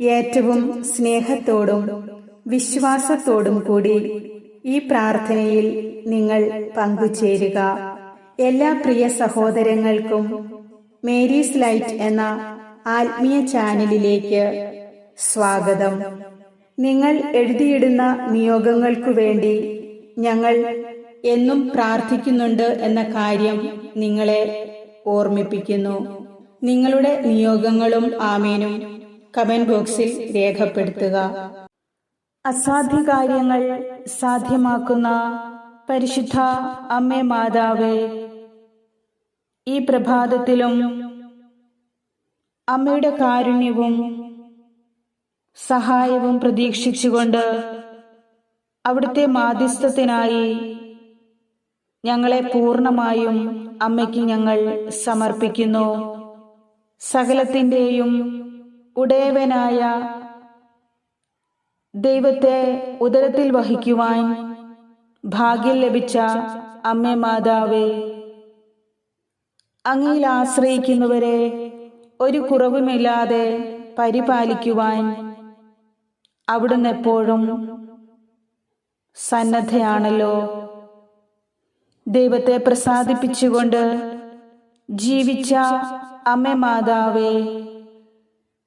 ഏറ്റവും സ്നേഹത്തോടും വിശ്വാസത്തോടും കൂടി ഈ പ്രാർത്ഥനയിൽ നിങ്ങൾ പങ്കുചേരുക. എല്ലാ പ്രിയ സഹോദരങ്ങൾക്കും മേരീസ് ലൈറ്റ് എന്ന ആത്മീയ ചാനലിലേക്ക് സ്വാഗതം. നിങ്ങൾ എഴുതിയിടുന്ന നിയോഗങ്ങൾക്കു വേണ്ടി ഞങ്ങൾ എന്നും പ്രാർത്ഥിക്കുന്നുണ്ട് എന്ന കാര്യം നിങ്ങളെ ഓർമ്മിപ്പിക്കുന്നു. നിങ്ങളുടെ നിയോഗങ്ങളും ആമേനും കമന്റ് ബോക്സിൽ രേഖപ്പെടുത്തുക. അസാധ്യ കാര്യങ്ങൾ സാധ്യമാക്കുന്ന പരിശുദ്ധ അമ്മേ മാതാവേ ഈ പ്രഭാതത്തിലും അമ്മയുടെ കാരുണ്യവും സഹായവും പ്രതീക്ഷിച്ചുകൊണ്ട് അവിടുത്തെ മാധ്യസ്ഥത്തിനായി ഞങ്ങളെ പൂർണമായും അമ്മയ്ക്ക് ഞങ്ങൾ സമർപ്പിക്കുന്നു. സകലത്തിന്റെയും ഉടയവനായ ദൈവത്തെ ഉദരത്തിൽ വഹിക്കുവാൻ ഭാഗ്യം ലഭിച്ച അമ്മ മാതാവേ അങ്ങയിൽ ആശ്രയിക്കുന്നവരെ ഒരു കുറവുമില്ലാതെ പരിപാലിക്കുവാൻ അവിടുന്ന് എപ്പോഴും സന്നദ്ധയാണല്ലോ. ദൈവത്തെ പ്രസാദിപ്പിച്ചുകൊണ്ട് ജീവിച്ച അമ്മ മാതാവേ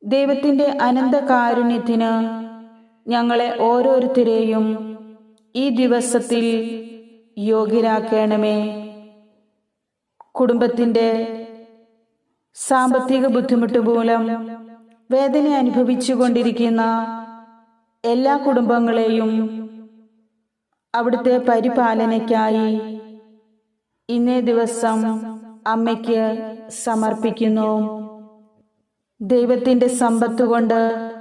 ദൈവത്തിന്റെ അനന്തകാരുണ്യത്തിന് ഞങ്ങളെ ഓരോരുത്തരെയും ഈ ദിവസത്തിൽ യോഗ്യരാക്കണമേ. കുടുംബത്തിന്റെ സാമ്പത്തിക ബുദ്ധിമുട്ട് മൂലം വേദന അനുഭവിച്ചു കൊണ്ടിരിക്കുന്ന എല്ലാ കുടുംബങ്ങളെയും അവിടുത്തെ പരിപാലനയ്ക്കായി ഇന്നേ ദിവസം അമ്മയ്ക്ക് സമർപ്പിക്കുന്നു. ദൈവത്തിന്റെ സമ്പത്ത് കൊണ്ട്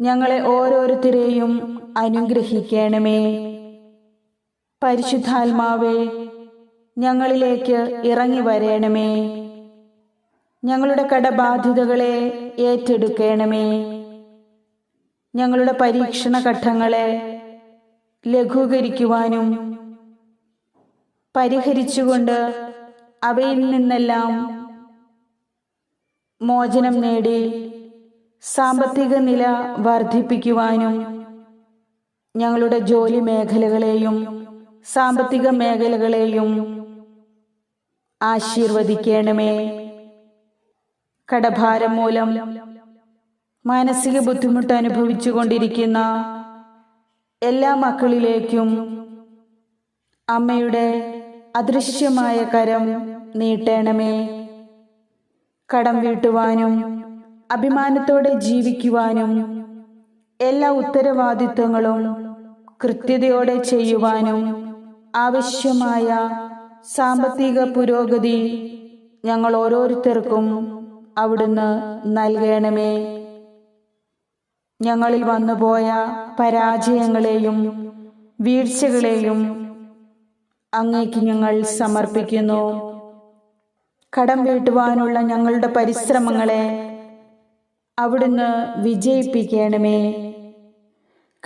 ഞങ്ങളെ ഓരോരുത്തരെയും അനുഗ്രഹിക്കണമേ. പരിശുദ്ധാത്മാവേ ഞങ്ങളിലേക്ക് ഇറങ്ങി വരണമേ ഞങ്ങളുടെ കടബാധ്യതകളെ ഏറ്റെടുക്കണമേ. ഞങ്ങളുടെ പരീക്ഷണ ഘട്ടങ്ങളെ ലഘൂകരിക്കുവാനും പരിഹരിച്ചുകൊണ്ട് അവയിൽ നിന്നെല്ലാം മോചനം നേടി. സാമ്പത്തിക നില വർദ്ധിപ്പിക്കുവാനും ഞങ്ങളുടെ ജോലി മേഖലകളെയും സാമ്പത്തിക മേഖലകളെയും ആശീർവദിക്കണമേ. കടഭാരം മൂലം മാനസിക ബുദ്ധിമുട്ട് അനുഭവിച്ചു കൊണ്ടിരിക്കുന്ന എല്ലാ മക്കളിലേക്കും അമ്മയുടെ അദൃശ്യമായ കരം നീട്ടണമേ. കടം വീട്ടുവാനും അഭിമാനത്തോടെ ജീവിക്കുവാനും എല്ലാ ഉത്തരവാദിത്വങ്ങളും കൃത്യതയോടെ ചെയ്യുവാനും ആവശ്യമായ സാമ്പത്തിക പുരോഗതി ഞങ്ങൾ ഓരോരുത്തർക്കും അവിടുന്ന് നൽകണമേ. ഞങ്ങളിൽ വന്നുപോയ പരാജയങ്ങളെയും വീഴ്ചകളെയും അങ്ങേക്ക് ഞങ്ങൾ സമർപ്പിക്കുന്നു. കടം വീട്ടുവാനുള്ള ഞങ്ങളുടെ പരിശ്രമങ്ങളെ അവിടുന്ന് വിജയിപ്പിക്കണമേ.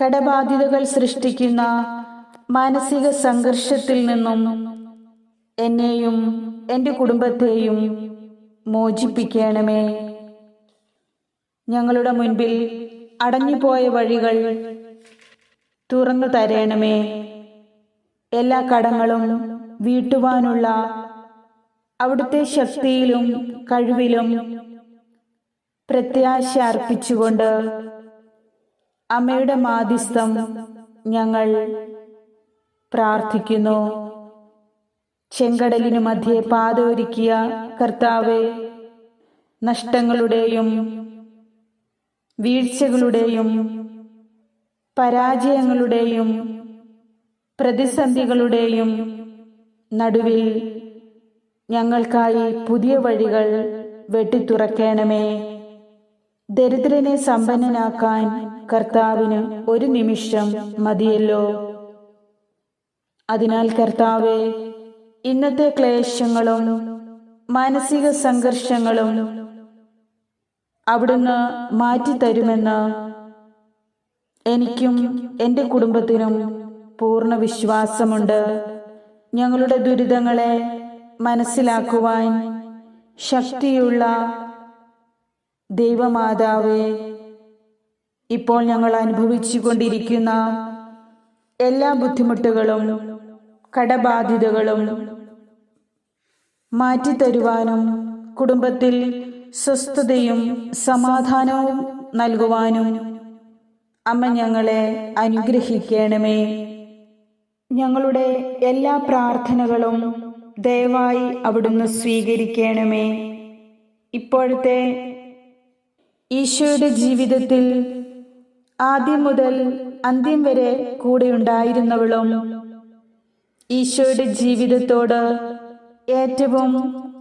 കടബാധിതകൾ സൃഷ്ടിക്കുന്ന മാനസിക സംഘർഷത്തിൽ നിന്നും എന്നെയും എന്റെ കുടുംബത്തെയും മോചിപ്പിക്കണമേ. ഞങ്ങളുടെ മുൻപിൽ അടഞ്ഞുപോയ വഴികൾ തുറന്നു തരണമേ. എല്ലാ കടങ്ങളും വീട്ടുവാനുള്ള അവിടുത്തെ ശക്തിയിലും കഴിവിലും പ്രത്യാശ അർപ്പിച്ചുകൊണ്ട് അമ്മയുടെ മാധ്യസ്ഥം ഞങ്ങൾ പ്രാർത്ഥിക്കുന്നു. ചെങ്കടലിനു മധ്യേ പാതൊരുക്കിയ കർത്താവെ നഷ്ടങ്ങളുടെയും വീഴ്ചകളുടെയും പരാജയങ്ങളുടെയും പ്രതിസന്ധികളുടെയും നടുവിൽ ഞങ്ങൾക്കായി പുതിയ വഴികൾ വെട്ടിത്തുറക്കണമേ. ദരിദ്രനെ സമ്പന്നനാക്കാൻ കർത്താവിന് ഒരു നിമിഷം മതിയല്ലോ. അതിനാൽ കർത്താവെ ഇന്നത്തെ ക്ലേശങ്ങളും മാനസിക സംഘർഷങ്ങളും അവിടുന്ന് മാറ്റിത്തരുമെന്ന് എനിക്കും എന്റെ കുടുംബത്തിനും പൂർണ വിശ്വാസമുണ്ട്. ഞങ്ങളുടെ ദുരിതങ്ങളെ മനസ്സിലാക്കുവാൻ ശക്തിയുള്ള ദൈവമാതാവേ ഇപ്പോൾ ഞങ്ങൾ അനുഭവിച്ചു കൊണ്ടിരിക്കുന്ന എല്ലാ ബുദ്ധിമുട്ടുകളും കടബാധ്യതകളും മാറ്റിത്തരുവാനും കുടുംബത്തിൽ സ്വസ്ഥതയും സമാധാനവും നൽകുവാനും അമ്മ ഞങ്ങളെ അനുഗ്രഹിക്കണമേ. ഞങ്ങളുടെ എല്ലാ പ്രാർത്ഥനകളും ദയവായി അവിടുന്ന് സ്വീകരിക്കണമേ. ഇപ്പോഴത്തെ ഈശോയുടെ ജീവിതത്തിൽ ആദ്യം മുതൽ അന്ത്യം വരെ കൂടെ കൂടെയുണ്ടായിരുന്നവളും ഈശോയുടെ ജീവിതത്തോട് ഏറ്റവും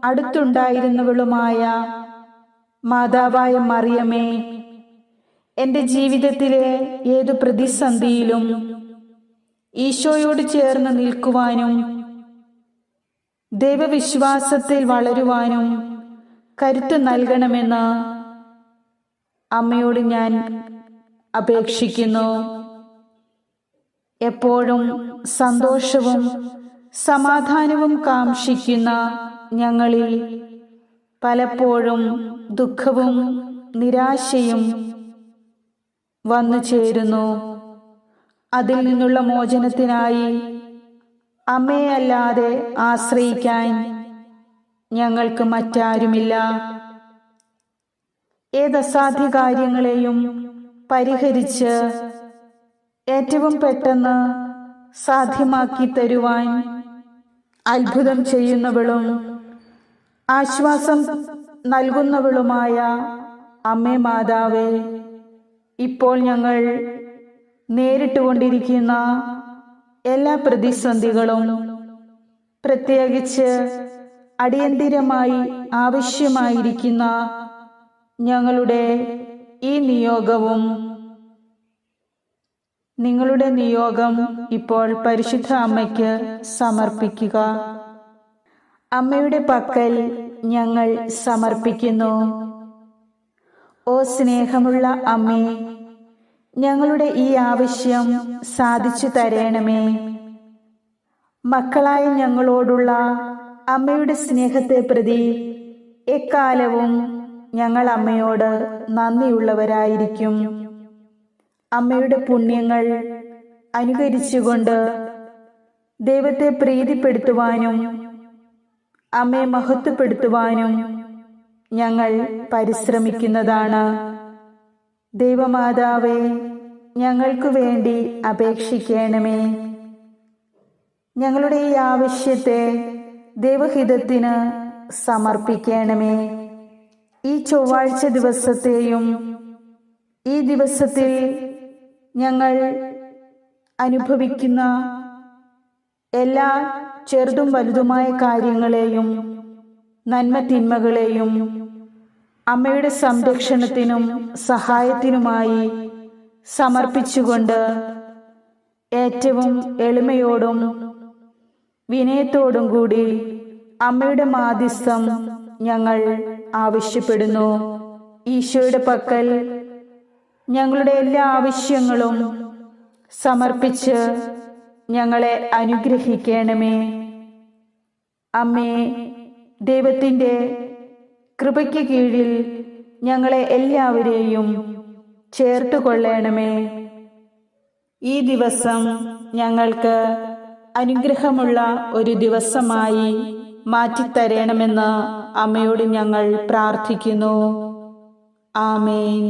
അടുത്തുണ്ടായിരുന്നവളുമായ മാതാവായ മറിയമേ എന്റെ ജീവിതത്തിലെ ഏത് പ്രതിസന്ധിയിലും ഈശോയോട് ചേർന്ന് നിൽക്കുവാനും ദൈവവിശ്വാസത്തിൽ വളരുവാനും കരുത്ത് നൽകണമെന്ന് അമ്മയോട് ഞാൻ അപേക്ഷിക്കുന്നു. എപ്പോഴും സന്തോഷവും സമാധാനവും കാംക്ഷിക്കുന്ന ഞങ്ങളിൽ പലപ്പോഴും ദുഃഖവും നിരാശയും വന്നു ചേരുന്നു അതിൽ നിന്നുള്ള മോചനത്തിനായി അമ്മയല്ലാതെ ആശ്രയിക്കാൻ ഞങ്ങൾക്ക് മറ്റാരുമില്ല. ഏതസാധ്യ കാര്യങ്ങളെയും പരിഹരിച്ച് ഏറ്റവും പെട്ടെന്ന് സാധ്യമാക്കി തരുവാൻ അത്ഭുതം ചെയ്യുന്നവളും ആശ്വാസം നൽകുന്നവളുമായ അമ്മേ മാതാവേ ഇപ്പോൾ ഞങ്ങൾ നേരിട്ടുകൊണ്ടിരിക്കുന്ന എല്ലാ പ്രതിസന്ധികളും പ്രത്യേകിച്ച് അടിയന്തിരമായി ആവശ്യമായിരിക്കുന്ന ഞങ്ങളുടെ ഈ നിയോഗവും നിങ്ങളുടെ നിയോഗം ഇപ്പോൾ പരിശുദ്ധ അമ്മയ്ക്ക് സമർപ്പിക്കുക. അമ്മയുടെ പക്കൽ ഞങ്ങൾ സമർപ്പിക്കുന്നു. ഓ സ്നേഹമുള്ള അമ്മേ ഞങ്ങളുടെ ഈ ആവശ്യം സാധിച്ചു തരണമേ. മക്കളായ ഞങ്ങളോടുള്ള അമ്മയുടെ സ്നേഹത്തെ പ്രതി എക്കാലവും ഞങ്ങൾ അമ്മയോട് നന്ദിയുള്ളവരായിരിക്കും. അമ്മയുടെ പുണ്യങ്ങൾ അനുകരിച്ചുകൊണ്ട് ദൈവത്തെ പ്രീതിപ്പെടുത്തുവാനും അമ്മയെ മഹത്വപ്പെടുത്തുവാനും ഞങ്ങൾ പരിശ്രമിക്കുന്നതാണ്. ദൈവമാതാവേ ഞങ്ങൾക്കു വേണ്ടി അപേക്ഷിക്കണമേ. ഞങ്ങളുടെ ഈ ആവശ്യത്തെ ദൈവഹിതത്തിന് സമർപ്പിക്കണമേ. ഈ ചൊവ്വാഴ്ച ദിവസത്തെയും ഈ ദിവസത്തിൽ ഞങ്ങൾ അനുഭവിക്കുന്ന എല്ലാ ചെറുതും വലുതുമായ കാര്യങ്ങളെയും നന്മ തിന്മകളെയും അമ്മയുടെ സംരക്ഷണത്തിനും സഹായത്തിനുമായി സമർപ്പിച്ചുകൊണ്ട് ഏറ്റവും എളിമയോടും വിനയത്തോടും കൂടി അമ്മയുടെ മാധ്യസ്ഥം ഞങ്ങൾ ആവശ്യപ്പെടുന്നു. ഈശോയുടെ പക്കൽ ഞങ്ങളുടെ എല്ലാ ആവശ്യങ്ങളും സമർപ്പിച്ച് ഞങ്ങളെ അനുഗ്രഹിക്കണമേ. അമ്മേ ദൈവത്തിന്റെ കൃപയ്ക്ക് കീഴിൽ ഞങ്ങളെ എല്ലാവരെയും ചേർത്ത് കൊള്ളണമേ ഈ ദിവസം ഞങ്ങൾക്ക് അനുഗ്രഹമുള്ള ഒരു ദിവസമായി മാറ്റിത്തരണമെന്ന് അമ്മയോട് ഞങ്ങൾ പ്രാർത്ഥിക്കുന്നു. ആമേൻ.